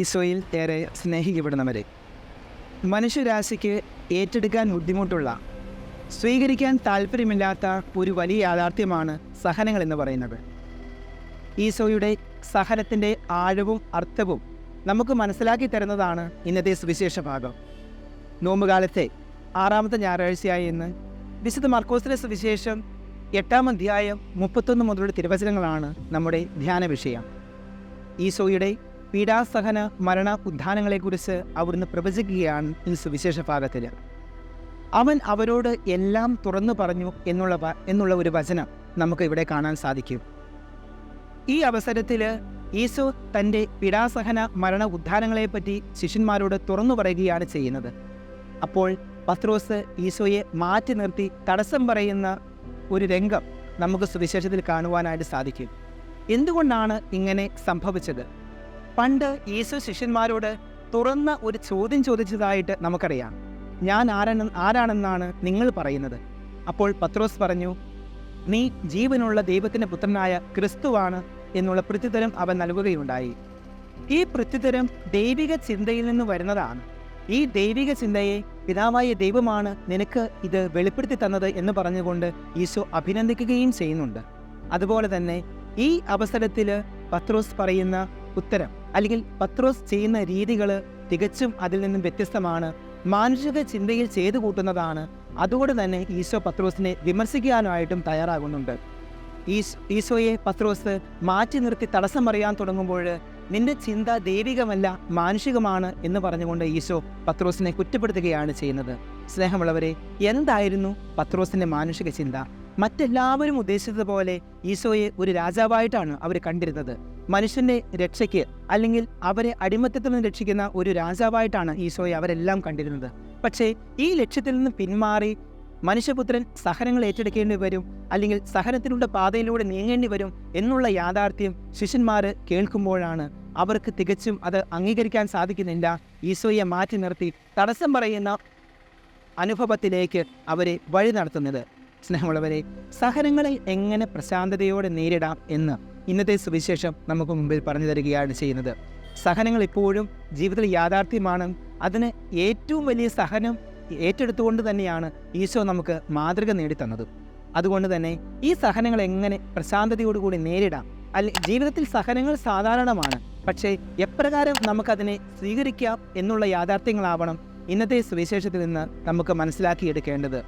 ഈശോയിൽ ഏറെ സ്നേഹിക്കപ്പെടുന്നവരെ. മനുഷ്യരാശിക്ക് ഏറ്റെടുക്കാൻ ബുദ്ധിമുട്ടുള്ള സ്വീകരിക്കാൻ താല്പര്യമില്ലാത്ത ഒരു വലിയ യാഥാർത്ഥ്യമാണ് സഹനങ്ങൾ എന്ന് പറയുന്നത്. ഈശോയുടെ സഹനത്തിന്റെ ആഴവും അർത്ഥവും നമുക്ക് മനസ്സിലാക്കി തരുന്നതാണ് ഇന്നത്തെ സുവിശേഷ ഭാഗം. നോമ്പുകാലത്തെ ആറാമത്തെ ഞായറാഴ്ചയായി ഇന്ന് വിശുദ്ധ മർക്കോസിലെ സുവിശേഷം എട്ടാം അധ്യായം മുപ്പത്തൊന്ന് മുതലുള്ള തിരുവചനങ്ങളാണ് നമ്മുടെ ധ്യാന വിഷയം ഈശോയുടെ പീഡാസഹന മരണ ഉദ്ധാനങ്ങളെക്കുറിച്ച് അവിടുന്ന് പ്രവചിക്കുകയാണ് ഈ സുവിശേഷ ഭാഗത്തിൽ അവൻ അവരോട് എല്ലാം തുറന്നു പറഞ്ഞു എന്നുള്ള എന്നുള്ള ഒരു വചനം നമുക്ക് ഇവിടെ കാണാൻ സാധിക്കും. ഈ അവസരത്തിൽ ഈശോ തന്റെ പീഡാസഹന മരണ ഉദ്ധാനങ്ങളെപ്പറ്റി ശിഷ്യന്മാരോട് തുറന്നു പറയുകയാണ് ചെയ്യുന്നത്. അപ്പോൾ പത്രോസ് ഈശോയെ മാറ്റി നിർത്തി തടസ്സം പറയുന്ന ഒരു രംഗം നമുക്ക് സുവിശേഷത്തിൽ കാണുവാനായിട്ട് സാധിക്കും. എന്തുകൊണ്ടാണ് ഇങ്ങനെ സംഭവിച്ചത്? പണ്ട് യേശു ശിഷ്യന്മാരോട് തുറന്ന ഒരു ചോദ്യം ചോദിച്ചതായിട്ട് നമുക്കറിയാം. ഞാൻ ആരാണ് ആരാണെന്നാണ് നിങ്ങൾ പറയുന്നത്. അപ്പോൾ പത്രോസ് പറഞ്ഞു നീ ജീവനുള്ള ദൈവത്തിന്റെ പുത്രനായ ക്രിസ്തുവാണ് എന്നുള്ള പ്രത്യുത്തരം അവൻ നൽകുകയുണ്ടായി. ഈ പ്രത്യുത്തരം ദൈവിക ചിന്തയിൽ നിന്ന് വരുന്നതാണ്. ഈ ദൈവിക ചിന്തയെ പിതാവായ ദൈവമാണ് നിനക്ക് ഇത് വെളിപ്പെടുത്തി തന്നത് എന്ന് പറഞ്ഞുകൊണ്ട് ഈശോ അഭിനന്ദിക്കുകയും ചെയ്യുന്നുണ്ട്. അതുപോലെ തന്നെ ഈ അവസരത്തിൽ പത്രോസ് പറയുന്ന ഉത്തരം അല്ലെങ്കിൽ പത്രോസ് ചെയ്യുന്ന രീതികൾ തികച്ചും അതിൽ നിന്നും വ്യത്യസ്തമാണ്. മാനുഷിക ചിന്തയിൽ ചെയ്തു കൂട്ടുന്നതാണ്. അതുകൊണ്ട് തന്നെ ഈശോ പത്രോസിനെ വിമർശിക്കാനായിട്ടും തയ്യാറാകുന്നുണ്ട്. ഈശോയെ പത്രോസ് മാറ്റി നിർത്തി തടസ്സം പറയാൻ തുടങ്ങുമ്പോൾ നിന്റെ ചിന്ത ദൈവികമല്ല മാനുഷികമാണ് എന്ന് പറഞ്ഞുകൊണ്ട് ഈശോ പത്രോസിനെ കുറ്റപ്പെടുത്തുകയാണ് ചെയ്യുന്നത്. സ്നേഹമുള്ളവരെ എന്തായിരുന്നു പത്രോസിന്റെ മാനുഷിക ചിന്ത? മറ്റെല്ലാവരും ഉദ്ദേശിച്ചതുപോലെ ഈശോയെ ഒരു രാജാവായിട്ടാണ് അവർ കണ്ടിരുന്നത്. മനുഷ്യന്റെ രക്ഷയ്ക്ക് അല്ലെങ്കിൽ അവരെ അടിമത്തത്തിൽ നിന്ന് രക്ഷിക്കുന്ന ഒരു രാജാവായിട്ടാണ് ഈശോയെ അവരെല്ലാം കണ്ടിരുന്നത്. പക്ഷേ ഈ ലക്ഷ്യത്തിൽ നിന്ന് പിന്മാറി മനുഷ്യപുത്രൻ സഹനങ്ങൾ ഏറ്റെടുക്കേണ്ടി വരും അല്ലെങ്കിൽ സഹനത്തിലൂടെ പാതയിലൂടെ നീങ്ങേണ്ടി വരും എന്നുള്ള യാഥാർത്ഥ്യം ശിഷ്യന്മാർ കേൾക്കുമ്പോഴാണ് അവർക്ക് തികച്ചും അത് അംഗീകരിക്കാൻ സാധിക്കുന്നില്ല. ഈശോയെ മാറ്റി നിർത്തി തടസ്സം പറയുന്ന അനുഭവത്തിലേക്ക് അവരെ വഴി നടത്തുന്നത്. സ്നേഹമുള്ളവരെ സഹനങ്ങളെ എങ്ങനെ പ്രശാന്തതയോടെ നേരിടാം എന്ന് ഇന്നത്തെ സുവിശേഷം നമുക്ക് മുമ്പിൽ പറഞ്ഞു തരികയാണ് ചെയ്യുന്നത്. സഹനങ്ങൾ ഇപ്പോഴും ജീവിതത്തിൽ യാഥാർത്ഥ്യമാണ്. അതിന് ഏറ്റവും വലിയ സഹനം ഏറ്റെടുത്തുകൊണ്ട് തന്നെയാണ് ഈശോ നമുക്ക് മാതൃക നേടിത്തന്നത്. അതുകൊണ്ട് തന്നെ ഈ സഹനങ്ങൾ എങ്ങനെ പ്രശാന്തതയോടുകൂടി നേരിടാം? അല്ലെ ജീവിതത്തിൽ സഹനങ്ങൾ സാധാരണമാണ്. പക്ഷേ എപ്രകാരം നമുക്കതിനെ സ്വീകരിക്കാം എന്നുള്ള യാഥാർത്ഥ്യങ്ങളാവണം ഇന്നത്തെ സുവിശേഷത്തിൽ നിന്ന് നമുക്ക് മനസ്സിലാക്കിയെടുക്കേണ്ടത്.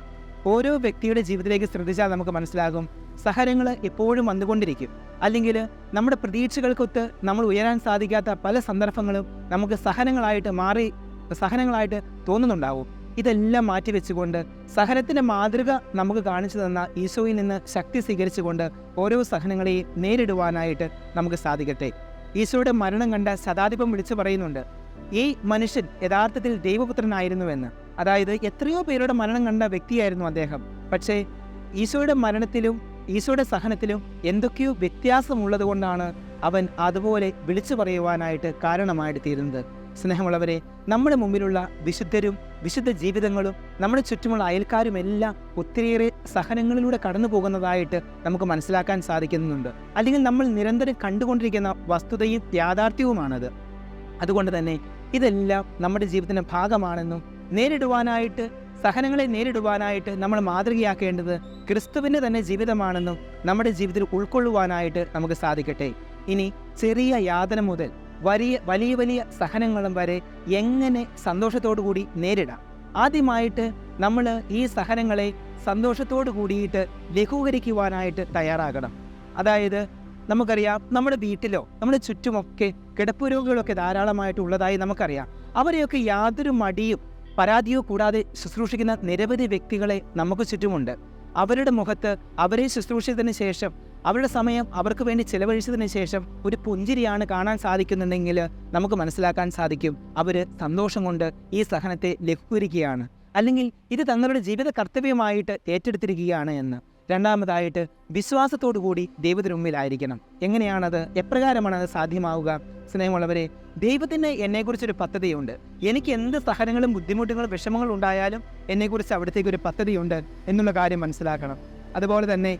ഓരോ വ്യക്തിയുടെ ജീവിതത്തിലേക്ക് ശ്രദ്ധിച്ചാൽ നമുക്ക് മനസ്സിലാകും സഹനങ്ങൾ എപ്പോഴും വന്നുകൊണ്ടിരിക്കും. അല്ലെങ്കിൽ നമ്മുടെ പ്രതീക്ഷകൾക്കൊത്ത് നമ്മൾ ഉയരാൻ സാധിക്കാത്ത പല സന്ദർഭങ്ങളും നമുക്ക് സഹനങ്ങളായിട്ട് മാറി സഹനങ്ങളായിട്ട് തോന്നുന്നുണ്ടാവും. ഇതെല്ലാം മാറ്റിവെച്ചുകൊണ്ട് സഹനത്തിന്റെ മാതൃക നമുക്ക് കാണിച്ചു തന്ന ഈശോയിൽ നിന്ന് ശക്തി സ്വീകരിച്ചുകൊണ്ട് ഓരോ സഹനങ്ങളെയും നേരിടുവാനായിട്ട് നമുക്ക് സാധിക്കട്ടെ. ഈശോയുടെ മരണം കണ്ട ശതാധിപം വിളിച്ചു പറയുന്നുണ്ട് ഈ മനുഷ്യൻ യഥാർത്ഥത്തിൽ ദൈവപുത്രനായിരുന്നുവെന്ന്. അതായത് എത്രയോ പേരുടെ മരണം കണ്ട വ്യക്തിയായിരുന്നു അദ്ദേഹം. പക്ഷേ ഈശോയുടെ മരണത്തിലും ഈശോയുടെ സഹനത്തിലും എന്തൊക്കെയോ വ്യത്യാസമുള്ളത് കൊണ്ടാണ് അവൻ അതുപോലെ വിളിച്ചു പറയുവാനായിട്ട് കാരണമായിട്ട് തീരുന്നത് സ്നേഹമുള്ളവരെ നമ്മുടെ മുമ്പിലുള്ള വിശുദ്ധരും വിശുദ്ധ ജീവിതങ്ങളും നമ്മുടെ ചുറ്റുമുള്ള അയൽക്കാരും എല്ലാം ഒത്തിരിയേറെ സഹനങ്ങളിലൂടെ കടന്നു പോകുന്നതായിട്ട് നമുക്ക് മനസ്സിലാക്കാൻ സാധിക്കുന്നുണ്ട്. അല്ലെങ്കിൽ നമ്മൾ നിരന്തരം കണ്ടുകൊണ്ടിരിക്കുന്ന വസ്തുതയും യാഥാർത്ഥ്യവുമാണത്. അതുകൊണ്ട് തന്നെ ഇതെല്ലാം നമ്മുടെ ജീവിതത്തിന്റെ ഭാഗമാണെന്നും നേരിടുവാനായിട്ട് സഹനങ്ങളെ നേരിടുവാനായിട്ട് നമ്മൾ മാതൃകയാക്കേണ്ടത് ക്രിസ്തുവിന്റെ തന്നെ ജീവിതമാണെന്നും നമ്മുടെ ജീവിതത്തിൽ ഉൾക്കൊള്ളുവാനായിട്ട് നമുക്ക് സാധിക്കട്ടെ. ഇനി ചെറിയ യാതന മുതൽ വലിയ വലിയ വലിയ സഹനങ്ങളും വരെ എങ്ങനെ സന്തോഷത്തോടു കൂടി നേരിടാം? ആദ്യമായിട്ട് നമ്മൾ ഈ സഹനങ്ങളെ സന്തോഷത്തോടു കൂടിയിട്ട് ലഘൂകരിക്കുവാനായിട്ട് തയ്യാറാകണം. അതായത് നമുക്കറിയാം നമ്മുടെ വീട്ടിലോ നമ്മുടെ ചുറ്റുമൊക്കെ കിടപ്പ് രോഗികളൊക്കെ ധാരാളമായിട്ട് ഉള്ളതായി നമുക്കറിയാം. അവരെയൊക്കെ യാതൊരു മടിയും പരാതിയോ കൂടാതെ ശുശ്രൂഷിക്കുന്ന നിരവധി വ്യക്തികളെ നമുക്ക് ചുറ്റുമുണ്ട്. അവരുടെ മുഖത്ത് അവരെ ശുശ്രൂഷിച്ചതിന് ശേഷം അവരുടെ സമയം അവർക്ക് വേണ്ടി ചിലവഴിച്ചതിന് ശേഷം ഒരു പുഞ്ചിരിയാണ് കാണാൻ സാധിക്കുന്നുണ്ടെങ്കിൽ നമുക്ക് മനസ്സിലാക്കാൻ സാധിക്കും. അവർ സന്തോഷം കൊണ്ട് ഈ സഹനത്തെ ലഘൂകരിക്കുകയാണ്. അല്ലെങ്കിൽ ഇത് തങ്ങളുടെ ജീവിത കർത്തവ്യമായിട്ട് ഏറ്റെടുത്തിരിക്കുകയാണ് എന്ന്. രണ്ടാമതായിട്ട് വിശ്വാസത്തോടു കൂടി ദൈവത്തിന് മുമ്പിലായിരിക്കണം. എങ്ങനെയാണത്? എപ്രകാരമാണ് അത് സാധ്യമാവുക? സ്നേഹമുള്ളവരെ ദൈവത്തിന് എന്നെക്കുറിച്ചൊരു പദ്ധതിയുണ്ട്. എനിക്ക് എന്ത് സഹനങ്ങളും ബുദ്ധിമുട്ടുകളും വിഷമങ്ങളും ഉണ്ടായാലും എന്നെക്കുറിച്ച് അവിടത്തേക്ക് ഒരു പദ്ധതിയുണ്ട് എന്നുള്ള കാര്യം മനസ്സിലാക്കണം. അതുപോലെ തന്നെ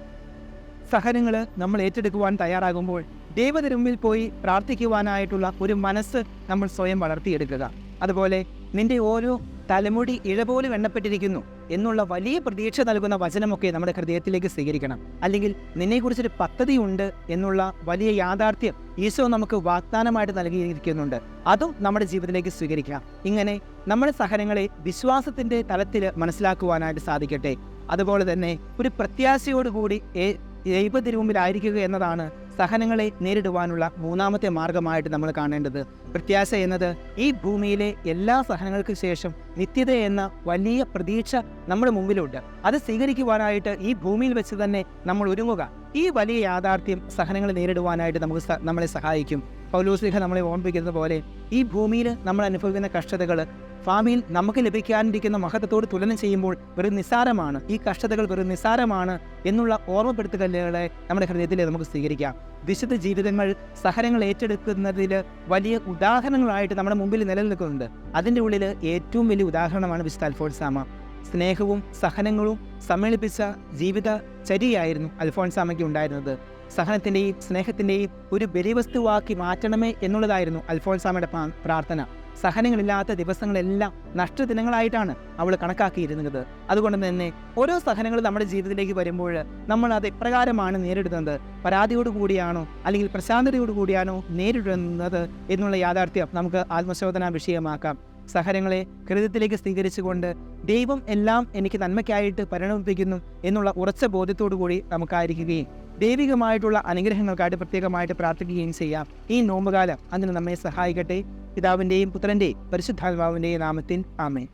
സഹനങ്ങൾ നമ്മൾ ഏറ്റെടുക്കുവാൻ തയ്യാറാകുമ്പോൾ ദൈവത്തിന് മുമ്പിൽ പോയി പ്രാർത്ഥിക്കുവാനായിട്ടുള്ള ഒരു മനസ്സ് നമ്മൾ സ്വയം വളർത്തിയെടുക്കുക. അതുപോലെ നിന്റെ ഓരോ തലമുടി ഇഴ പോലും എണ്ണപ്പെട്ടിരിക്കുന്നു എന്നുള്ള വലിയ പ്രതീക്ഷ നൽകുന്ന വചനമൊക്കെ നമ്മുടെ ഹൃദയത്തിലേക്ക് സ്വീകരിക്കണം. അല്ലെങ്കിൽ നിന്നെക്കുറിച്ചൊരു പദ്ധതിയുണ്ട് എന്നുള്ള വലിയ യാഥാർത്ഥ്യം ഈശോ നമുക്ക് വാഗ്ദാനമായിട്ട് നൽകിയിരിക്കുന്നുണ്ട്. അതും നമ്മുടെ ജീവിതത്തിലേക്ക് സ്വീകരിക്കാം. ഇങ്ങനെ നമ്മുടെ സഹനങ്ങളെ വിശ്വാസത്തിന്റെ തലത്തിൽ മനസ്സിലാക്കുവാനായിട്ട് സാധിക്കട്ടെ. അതുപോലെ തന്നെ ഒരു പ്രത്യാശയോടുകൂടി ഏ- ദൈവത്തിരുമുമ്പിലായിരിക്കുക എന്നതാണ് സഹനങ്ങളെ നേരിടുവാനുള്ള മൂന്നാമത്തെ മാർഗമായിട്ട് നമ്മൾ കാണേണ്ടത് പ്രത്യാശ എന്നത് ഈ ഭൂമിയിലെ എല്ലാ സഹനങ്ങൾക്ക് ശേഷം നിത്യത എന്ന വലിയ പ്രതീക്ഷ നമ്മുടെ മുമ്പിലുണ്ട്. അത് സ്വീകരിക്കുവാനായിട്ട് ഈ ഭൂമിയിൽ വെച്ച് തന്നെ നമ്മൾ ഒരുങ്ങുക. ഈ വലിയ യാഥാർത്ഥ്യം സഹനങ്ങളെ നേരിടുവാനായിട്ട് നമുക്ക് നമ്മളെ സഹായിക്കും. പൗലോസ്ലിഹ നമ്മളെ ഓർമ്മിപ്പിക്കുന്നത് പോലെ ഈ ഭൂമിയിൽ നമ്മൾ അനുഭവിക്കുന്ന കഷ്ടതകൾ ഭാവിയിൽ നമുക്ക് ലഭിക്കാനിരിക്കുന്ന മഹത്വത്തോട് തുലനം ചെയ്യുമ്പോൾ വെറും നിസ്സാരമാണ്. ഈ കഷ്ടതകൾ വെറും നിസ്സാരമാണ് എന്നുള്ള ഓർമ്മപ്പെടുത്തുകല്ലുകളെ നമ്മുടെ ഹൃദയത്തിൽ നമുക്ക് സ്വീകരിക്കാം. വിശുദ്ധ ജീവിതങ്ങൾ സഹനങ്ങൾ ഏറ്റെടുക്കുന്നതിൽ വലിയ ഉദാഹരണങ്ങളായിട്ട് നമ്മുടെ മുമ്പിൽ നിലനിൽക്കുന്നുണ്ട്. അതിന്റെ ഉള്ളിൽ ഏറ്റവും വലിയ ഉദാഹരണമാണ് വിശുദ്ധ അൽഫോൺസാമ. സ്നേഹവും സഹനങ്ങളും സമ്മേളിപ്പിച്ച ജീവിത ചര്യയായിരുന്നു അൽഫോൺസാമയ്ക്ക് ഉണ്ടായിരുന്നത്. സഹനത്തിന്റെയും സ്നേഹത്തിന്റെയും ഒരു ബലിവസ്തുവാക്കി മാറ്റണമേ എന്നുള്ളതായിരുന്നു അൽഫോൺസാമയുടെ പ്രാർത്ഥന. സഹനങ്ങളില്ലാത്ത ദിവസങ്ങളെല്ലാം നഷ്ടദിനങ്ങളായിട്ടാണ് അവൾ കണക്കാക്കിയിരുന്നത്. അതുകൊണ്ട് തന്നെ ഓരോ സഹനങ്ങൾ നമ്മുടെ ജീവിതത്തിലേക്ക് വരുമ്പോൾ നമ്മൾ അത് എപ്രകാരമാണ് നേരിടുന്നത്? പരാതിയോടുകൂടിയാണോ അല്ലെങ്കിൽ പ്രശാന്തതയോട് കൂടിയാണോ നേരിടുന്നത് എന്നുള്ള യാഥാർത്ഥ്യം നമുക്ക് ആത്മശോധനാ വിഷയമാക്കാം. സഹനങ്ങളെ ഹൃദയത്തിലേക്ക് സ്വീകരിച്ചുകൊണ്ട് ദൈവം എല്ലാം എനിക്ക് നന്മയ്ക്കായിട്ട് പരിണമിപ്പിക്കുന്നു എന്നുള്ള ഉറച്ച ബോധ്യത്തോടു കൂടി നമുക്കായിരിക്കുകയും ദൈവികമായിട്ടുള്ള അനുഗ്രഹങ്ങൾക്കായിട്ട് പ്രത്യേകമായിട്ട് പ്രാർത്ഥിക്കുകയും ചെയ്യാം. ഈ നോമ്പുകാലം അതിന് നമ്മെ സഹായിക്കട്ടെ. പിതാവിന്റെയും പുത്രന്റെയും പരിശുദ്ധാത്മാവിന്റെയും നാമത്തിൽ. ആമേ